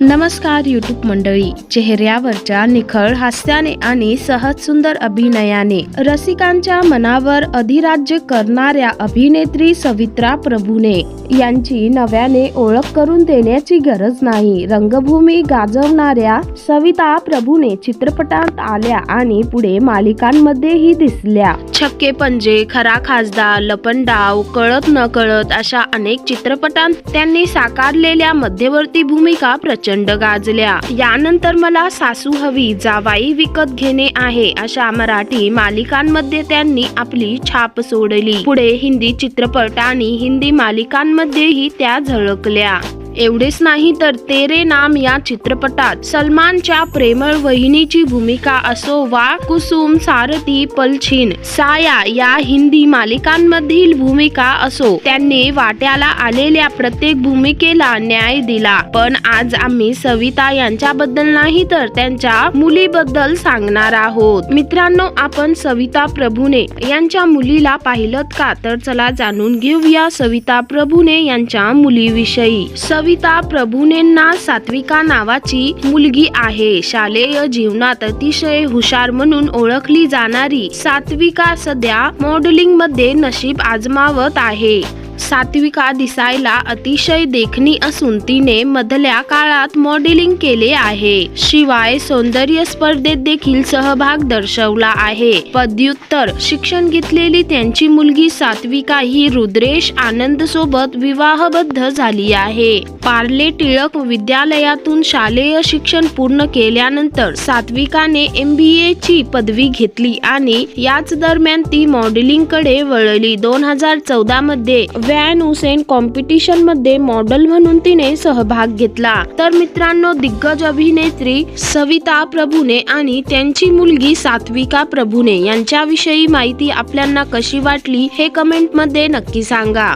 नमस्कार यूट्यूब मंडळी. चेहऱ्यावरच्या निखळ हास्याने आणि सहज सुंदर अभिनयाने रसिकांच्या मनावर अधिराज्य करणाऱ्या अभिनेत्री सवित्रा प्रभूने यांची नव्याने ओळख करून देण्याची गरज नाही. रंगभूमी गाजवणाऱ्या सविता प्रभूने चित्रपटात आल्या आणि पुढे मालिकांमध्येही दिसल्या. छक्के पंजे खरा खासदार लपंडाव कळत न कळत अशा अनेक चित्रपटांत त्यांनी साकारलेल्या मध्यवर्ती भूमिका प्रच प्रचंड गाजल्या. यानंतर मला सासू हवी जावाई विकत घेणे आहे अशा मराठी मालिकांमध्ये त्यांनी आपली छाप सोडली. पुढे हिंदी चित्रपट आणि हिंदी मालिकांमध्येही त्या झळकल्या. एवढेच नाही तर तेरे नाम या चित्रपटात सलमानच्या प्रेमळ वहिनीची भूमिका असो वा कुसुम सारथी पलछीन साया या हिंदी मालिकांमधील भूमिका असो त्यांनी वाट्याला आलेल्या प्रत्येक भूमिकेला न्याय दिला. पण आज आम्ही सविता यांच्याबद्दल नाही तर त्यांच्या मुलीबद्दल सांगणार आहोत. मित्रांनो आपण सविता प्रभूने यांच्या मुलीला पाहिलं का? तर चला जाणून घेऊया सविता प्रभूने यांच्या मुलीविषयी. सविता प्रभुनेंना सात्विका नावाची मुलगी आहे. शालेय जीवनात अतिशय हुशार म्हणून ओळखली जाणारी सात्विका सध्या मॉडेलिंगमध्ये नशीब आजमावत आहे. सात्विका दिसायला अतिशय देखणी असून तिने मधल्या काळात मॉडेलिंग केले आहे. शिवाय सौंदर्य स्पर्धेत देखील सहभाग दर्शवला आहे. पदव्युत्तर शिक्षण घेतलेली त्यांची मुलगी सात्विका ही रुद्रेश आनंद सोबत विवाहबद्ध झाली आहे. पार्ले टिळक विद्यालयातून शालेय शिक्षण पूर्ण केल्यानंतर सात्विकाने एम बी ए ची पदवी घेतली आणि याच दरम्यान ती मॉडेलिंगकडे वळली. दोन हजार चौदा मध्ये वॅन हुसेन कॉम्पिटिशनमध्ये मॉडेल म्हणून तिने सहभाग घेतला. तर मित्रांनो दिग्गज अभिनेत्री सविता प्रभूने आणि त्यांची मुलगी सात्विका प्रभूने यांच्याविषयी माहिती आपल्याला कशी वाटली हे कमेंटमध्ये नक्की सांगा.